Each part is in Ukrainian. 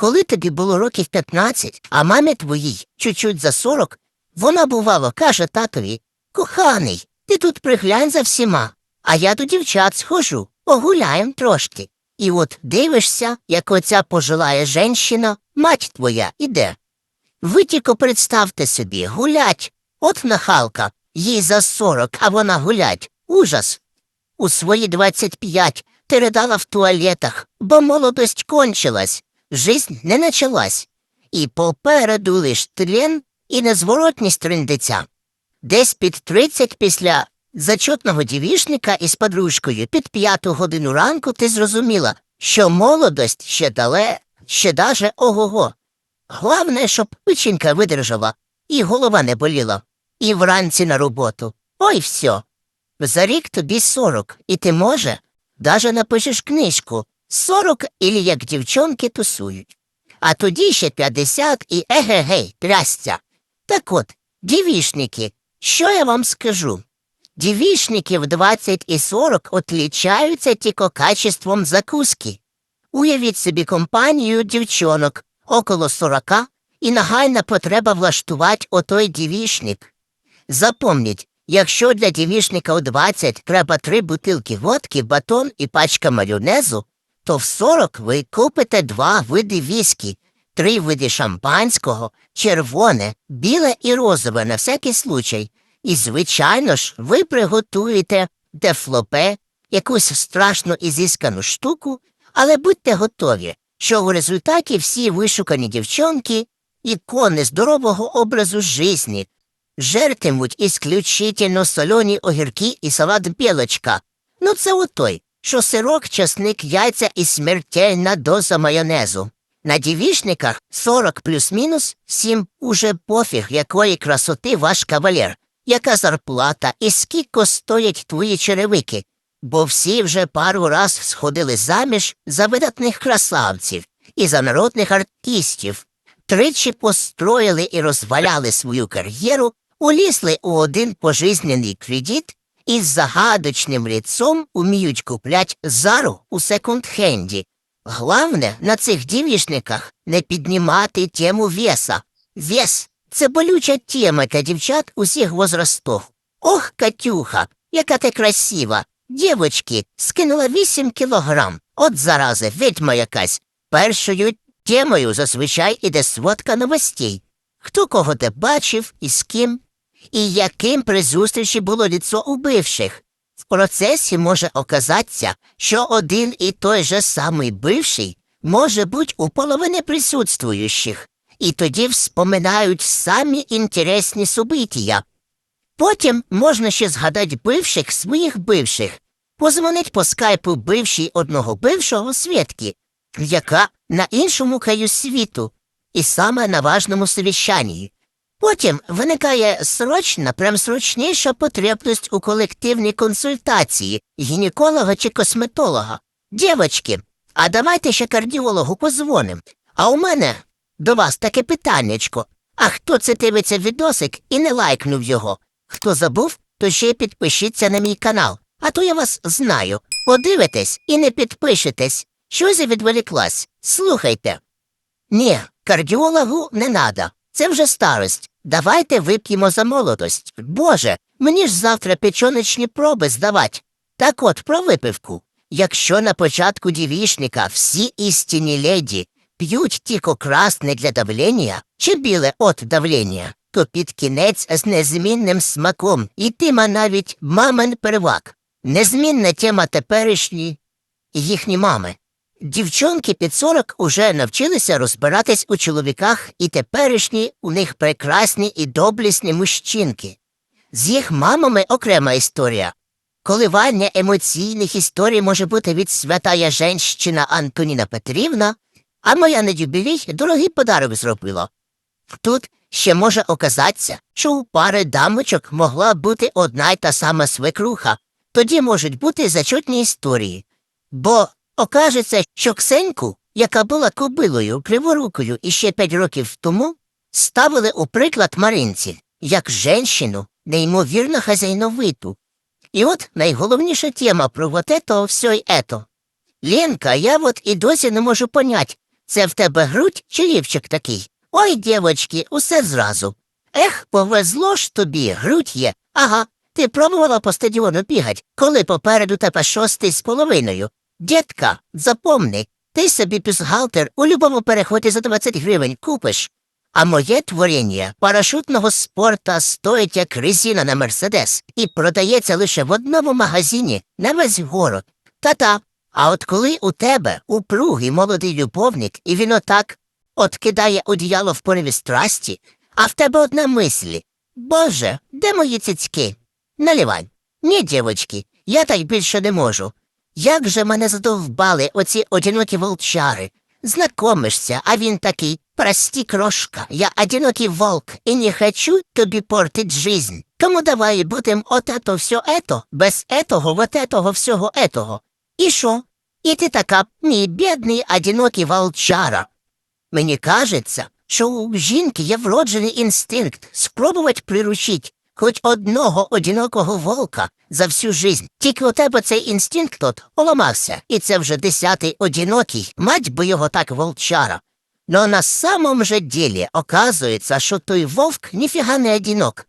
коли тобі було років 15, а мамі твоїй чуть-чуть за 40, вона, бувало, каже татові Коханий, ти тут приглянь за всіма, а я до дівчат схожу, погуляєм трошки. І от дивишся, як оця пожилая женщина, мать твоя, іде. Ви тільки представте собі, гулять. От нахалка, їй за 40, а вона гулять. Ужас. У свої 25 ти ридала в туалетах, бо молодость кончилась, жизнь не началась. І попереду лиш тлен і незворотність триндиця. Десь під 30 після зачетного дівішника із подружкою під п'яту годину ранку ти зрозуміла, що молодость ще дале, ще даже ого-го. Главне, щоб печінка видержала, і голова не боліла, і вранці на роботу. Ой все. За рік тобі сорок, і ти, може, даже напишеш книжку сорок ілі як дівчонки тусують. А тоді ще п'ятдесят і егегей, трясця. Так от, дівішники, що я вам скажу? Дівішники в 20 і 40 отлічаються тільки качеством закуски. Уявіть собі компанію дівчонок около 40 і нагайна потреба влаштувати отой дівішник. Запомніть, якщо для дівішника у 20 треба три бутилки водки, батон і пачка майонезу, то в 40 ви купите два види віскі, три види шампанського, червоне, біле і розове на всякий случай. І, звичайно ж, ви приготуєте дефлопе, якусь страшно ізіскану штуку, але будьте готові, що у результаті всі вишукані дівчонки, ікони здорового образу жизни, жертимуть ісключительно солоні огірки і салат білочка. Ну це отой, що сирок, часник, яйця і смертельна доза майонезу. На дівішниках 40 плюс-мінус 7 уже пофіг, якої красоти ваш кавалер, яка зарплата і скільки стоять твої черевики, бо всі вже пару раз сходили заміж за видатних красавців і за народних артистів, тричі построїли і розваляли свою кар'єру, улізли у один пожизнений кредит і з загадочним ліцом уміють куплять зару у секонд-хенді. Главне на цих дівішниках не піднімати тему веса. Вес це болюча тема для дівчат усіх возрастов. Ох, Катюха, яка ти красива. Дівочки, скинула вісім кілограм. От зарази, відьма якась. Першою темою зазвичай іде сводка новостей. Хто кого де бачив і з ким, і яким при зустрічі було ліцо убивших. В процесі може оказатися, що один і той же самий бивший може бути у половини присутствуючих, і тоді вспоминають самі інтересні события. Потім можна ще згадати бивших своїх бивших, позвонить по скайпу бившій одного бившого свідки, яка на іншому краю світу, і саме на важному совіщанні. Потім виникає срочна, прям срочніша потребність у колективній консультації гінеколога чи косметолога. Дівочки, а давайте ще кардіологу позвоним. А у мене до вас таке питаннячко. А хто це дивиться відосик і не лайкнув його? Хто забув, то ще й підпишіться на мій канал. А то я вас знаю. Подивитесь і не підпишетесь. Щось я відволіклась. Слухайте. Ні, кардіологу не надо. Це вже старость. Давайте вип'ємо за молодость. Боже, мені ж завтра печоночні проби здавать. Так от про випивку. Якщо на початку дівішника всі істинні леді п'ють тільки красне для давлення чи біле от давлення, то під кінець з незмінним смаком ітима навіть мамин первак. Незмінна тема теперішні їхні мами. Дівчонки під 40 уже навчилися розбиратись у чоловіках, і теперішні у них прекрасні і доблісні мужчинки. З їх мамами окрема історія. Коливання емоційних історій може бути від святая женщина Антоніна Петрівна, а моя на юбілей дорогий подарок зробила. Тут ще може оказатися, що у пари дамочок могла бути одна й та сама свекруха, тоді можуть бути зачутні історії. Бо окажеться, що Ксеньку, яка була кобилою криворукою іще п'ять років тому, ставили у приклад Маринці, як женщину, неймовірно хазяйновиту. І от найголовніша тема про вот это все й ето. Ленка, я от і досі не можу понять, Це в тебе грудь чи лівчик такий? Ой, дівочки, усе зразу. Ех, повезло ж тобі, грудь є. Ага, ти пробувала по стадіону бігать, коли попереду тебе шостий з половиною. Дітка, запомни, ти собі пюсгалтер у любому переході за 20 гривень купиш. А моє творіння парашутного спорта стоїть як резина на Мерседес і продається лише в одному магазині на весь город. Та-та. А от коли у тебе упругий молодий любовник, і він отак от кидає одіяло в пориві страсті, а в тебе одна мислі. Боже, де мої цицьки? Наливай. Ні, дівочки, я так більше не можу. Як же мене задовбали оці одинокі волчари. Знакомишся, а він такий, прости, крошка, я одинокий волк и не хочу тобі портить жизнь. Тому давай будем от ето все ето, без етого, вот етого всього етого. І що? І ти така, мій бідний одинокий волчара. Мені кажеться, що у жінки є вроджений інстинкт спробувати приручить хоч одного одинокого волка за всю жизнь. Тільки у тебе цей інстинкт от поламався, і це вже десятий одинокий, мать би його так волчара. Но на самом же деле оказується, що той вовк ніфіга не одинок.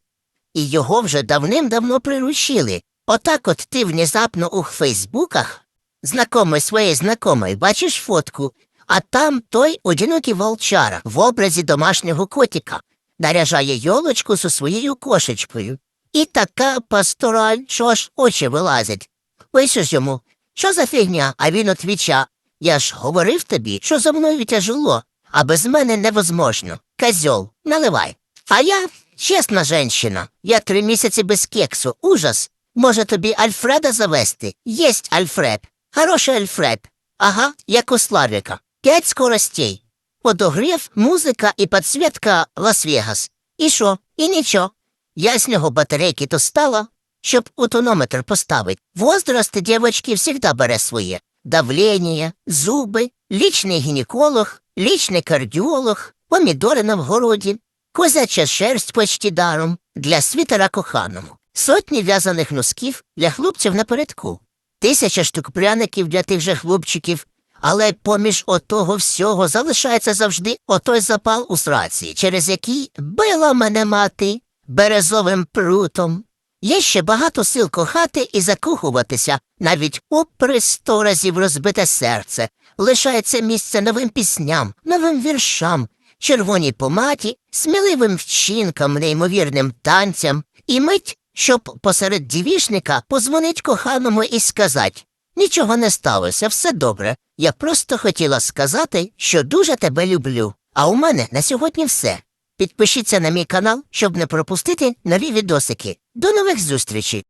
І його вже давним-давно приручили. Отак от ти внезапно у Фейсбуках знакомий своєї знакомої бачиш фотку, а там той одинокий волчара в образі домашнього котика наряжає йолочку зі своєю кошечкою. І така пастораль, що аж очі вилазять. Пишеш йому, що за фігня, а він отвіча. Я ж говорив тобі, що за мною тяжело, а без мене невозможно. Козьол, наливай. А я чесна женщина. Я три місяці без кексу. Ужас. Може тобі Альфреда завести? Єсть Альфред. Хороший Альфред. Ага, як у Славіка. П'ять скоростей. Подогрів, музика і підсвітка Лас-Вегас. І що? І нічого. Я з нього батарейки достала, щоб у тонометр поставить. Возраст дівочки завжди бере своє. Давлення, зуби, лічний гінеколог, лічний кардіолог, помідори на вгороді, козяча шерсть почті даром для світера коханому, сотні в'язаних носків для хлопців напередку, тисяча штук пряників для тих же хлопчиків, але поміж отого всього залишається завжди отой запал у сраці, через який била мене мати березовим прутом. Є ще багато сил кохати і закохуватися, навіть попри сто разів розбите серце. Лишається місце новим пісням, новим віршам, червоній поматі, сміливим вчинкам, неймовірним танцям, і мить, щоб посеред дівішника позвонить коханому і сказать Нічого не сталося, все добре. Я просто хотіла сказати, що дуже тебе люблю. А у мене на сьогодні все. Підпишіться на мій канал, щоб не пропустити нові відосики. До нових зустрічей!